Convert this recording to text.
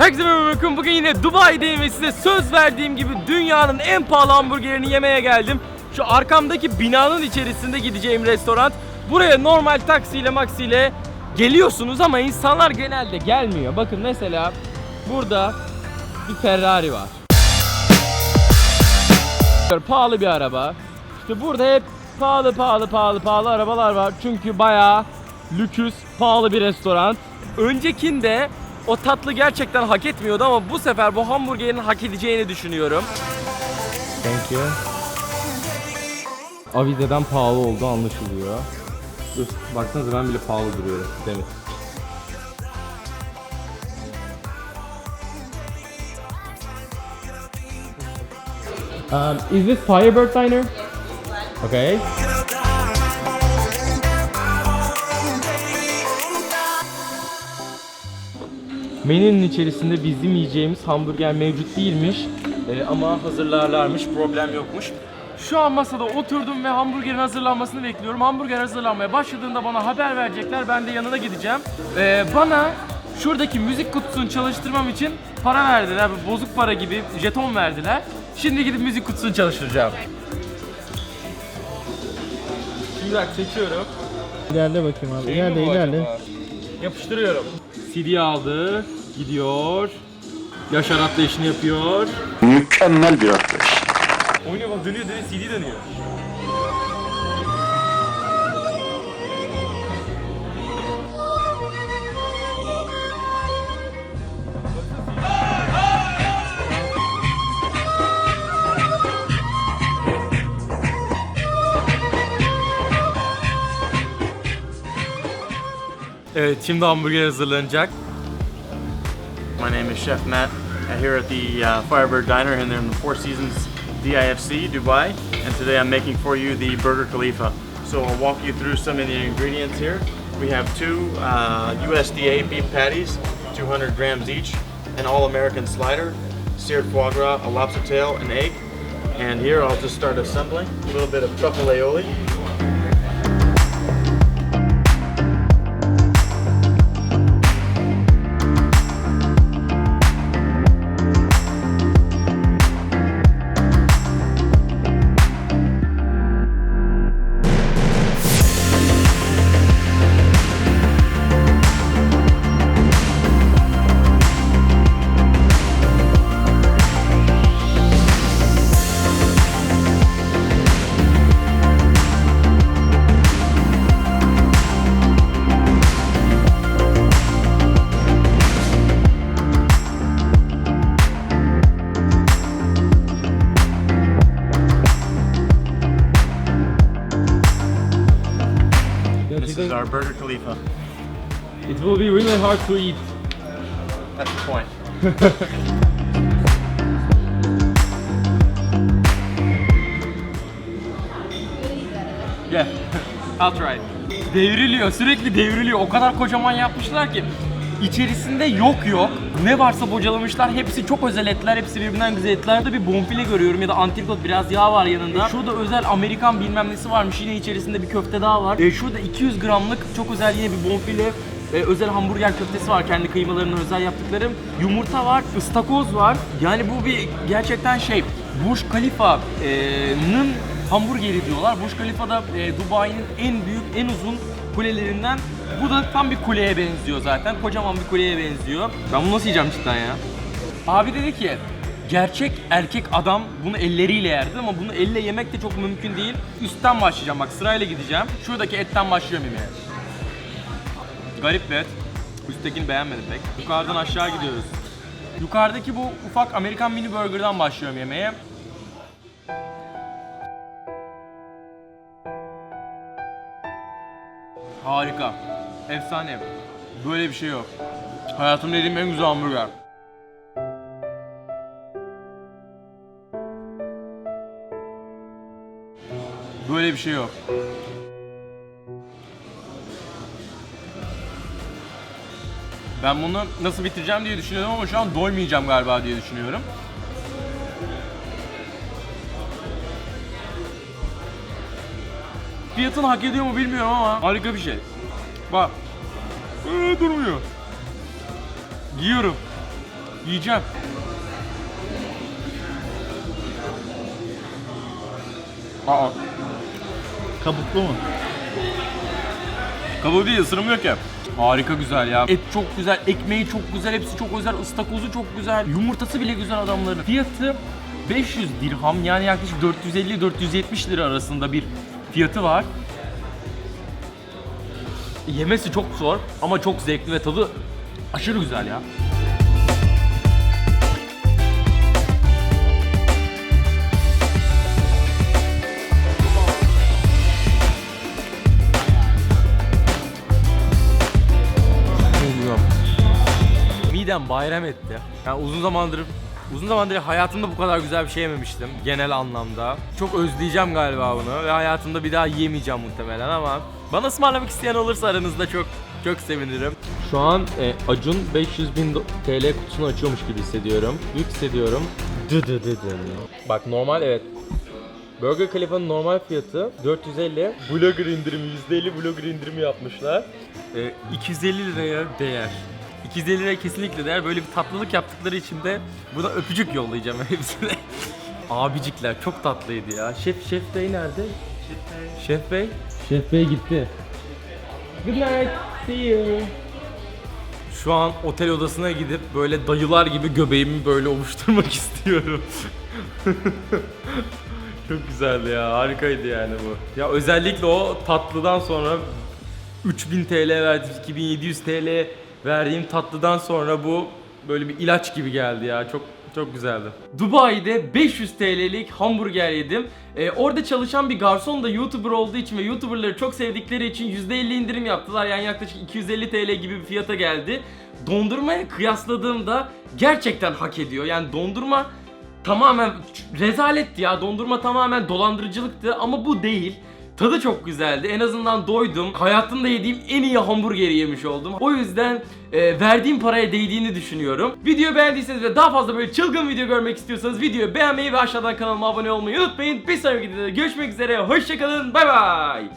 Herkese merhaba bakın bugün yine Dubai'deyim ve size söz verdiğim gibi dünyanın en pahalı hamburgerini yemeye geldim. Şu arkamdaki binanın içerisinde gideceğim restoran. Buraya normal taksiyle maksiyle geliyorsunuz ama insanlar genelde gelmiyor. Bakın mesela burada bir Ferrari var. Pahalı bir araba. İşte burada hep pahalı pahalı pahalı pahalı arabalar var. Çünkü bayağı lüküs, pahalı bir restoran. Öncekinde o tatlı gerçekten hak etmiyordu ama bu sefer bu hamburgerin hak edeceğini düşünüyorum. Thank you. Avizeden pahalı oldu anlaşılıyor. Dur, baksanıza ben bile pahalı duruyorum. Demir. Um, is this Firebird Diner? Okay. Menünün içerisinde bizim yiyeceğimiz hamburger mevcut değilmiş Ee, ama hazırlarlarmış problem yokmuş. Şu an masada oturdum ve hamburgerin hazırlanmasını bekliyorum. Hamburger hazırlanmaya başladığında bana haber verecekler. Ben de yanına gideceğim. Ee, bana şuradaki müzik kutusunu çalıştırmam için para verdiler. Bu Bozuk para gibi jeton verdiler. Şimdi gidip müzik kutusunu çalıştıracağım. Şimdi bak seçiyorum. İlerle bakayım abi. Şey İlerle mi bu ilerle. acaba? Yapıştırıyorum. CD aldı. Gidiyor. Yaşar atlayışını yapıyor. Mükemmel bir atlayış. Oynuyor bak dönüyor dönüyor CD dönüyor. Evet şimdi hamburger hazırlanacak. My name is Chef Matt uh, here at the uh, Firebird Diner in the Four Seasons DIFC, Dubai. And today I'm making for you the Burger Khalifa. So I'll walk you through some of the ingredients here. We have two uh, USDA beef patties, 200 grams each, an all-American slider, seared foie gras, a lobster tail, an egg. And here I'll just start assembling. A little bit of truffle aioli. Our Burger Khalifa. It will be really hard to eat. That's the point. Gel. I'll try. Devriliyor, sürekli devriliyor. O kadar kocaman yapmışlar ki içerisinde yok yok. Ne varsa bocalamışlar. Hepsi çok özel etler, hepsi birbirinden güzel etler. Burada bir bonfile görüyorum ya da antrikot biraz yağ var yanında. Şurada özel Amerikan bilmem nesi varmış. Yine içerisinde bir köfte daha var. E, şurada 200 gramlık çok özel yine bir bonfile e, özel hamburger köftesi var kendi kıymalarını özel yaptıkları. Yumurta var, ıstakoz var. Yani bu bir gerçekten şey Burj Khalifa'nın hamburgeri diyorlar. Burj Khalifa da e, Dubai'nin en büyük, en uzun kulelerinden. Bu da tam bir kuleye benziyor zaten. Kocaman bir kuleye benziyor. Ben bunu nasıl yiyeceğim cidden ya? Abi dedi ki gerçek erkek adam bunu elleriyle yerdi ama bunu elle yemek de çok mümkün değil. Üstten başlayacağım bak sırayla gideceğim. Şuradaki etten başlıyorum yemeğe. Garip bir et. Üsttekini beğenmedim pek. Yukarıdan aşağı gidiyoruz. Yukarıdaki bu ufak Amerikan mini burger'dan başlıyorum yemeğe. Harika. Efsane. Böyle bir şey yok. Hayatımda yediğim en güzel hamburger. Böyle bir şey yok. Ben bunu nasıl bitireceğim diye düşünüyordum ama şu an doymayacağım galiba diye düşünüyorum. Fiyatını hak ediyor mu bilmiyorum ama harika bir şey. Bak. Ee, durmuyor. Giyiyorum. Yiyeceğim. Aa, Kabuklu mu? kabuğu değil ısırmıyor ki. Harika güzel ya. Et çok güzel, ekmeği çok güzel, hepsi çok güzel, ıstakozu çok güzel, yumurtası bile güzel adamların. Fiyatı 500 dirham yani yaklaşık 450-470 lira arasında bir fiyatı var. Yemesi çok zor ama çok zevkli ve tadı aşırı güzel ya. Midem bayram etti. Yani uzun zamandır uzun zamandır hayatımda bu kadar güzel bir şey yememiştim genel anlamda. Çok özleyeceğim galiba bunu ve hayatımda bir daha yiyemeyeceğim muhtemelen ama bana ısmarlamak isteyen olursa aranızda çok çok sevinirim. Şu an e, Acun 500 bin TL kutusunu açıyormuş gibi hissediyorum. Büyük hissediyorum. Dı dı dı dı. Bak normal evet Burger Khalifa'nın normal fiyatı 450. Blogger indirimi %50 blogger indirimi yapmışlar. Ee, 250 liraya değer. 250 liraya kesinlikle değer. Böyle bir tatlılık yaptıkları için de buna öpücük yollayacağım hepsine. Abicikler çok tatlıydı ya. Şef Şef Bey nerede? Şef Bey. Şef Bey gitti. Good night. See you. Şu an otel odasına gidip böyle dayılar gibi göbeğimi böyle ovuşturmak istiyorum. Çok güzeldi ya. Harikaydı yani bu. Ya özellikle o tatlıdan sonra 3000 TL verdim, 2700 TL verdiğim tatlıdan sonra bu böyle bir ilaç gibi geldi ya. Çok çok güzeldi. Dubai'de 500 TL'lik hamburger yedim. Ee, orada çalışan bir garson da YouTuber olduğu için ve YouTuber'ları çok sevdikleri için %50 indirim yaptılar. Yani yaklaşık 250 TL gibi bir fiyata geldi. Dondurmaya kıyasladığımda gerçekten hak ediyor. Yani dondurma tamamen rezaletti ya. Dondurma tamamen dolandırıcılıktı ama bu değil. Tadı çok güzeldi. En azından doydum. Hayatımda yediğim en iyi hamburgeri yemiş oldum. O yüzden e, verdiğim paraya değdiğini düşünüyorum. Videoyu beğendiyseniz ve daha fazla böyle çılgın video görmek istiyorsanız videoyu beğenmeyi ve aşağıdan kanalıma abone olmayı unutmayın. Bir sonraki videoda görüşmek üzere. Hoşçakalın. Bay bay.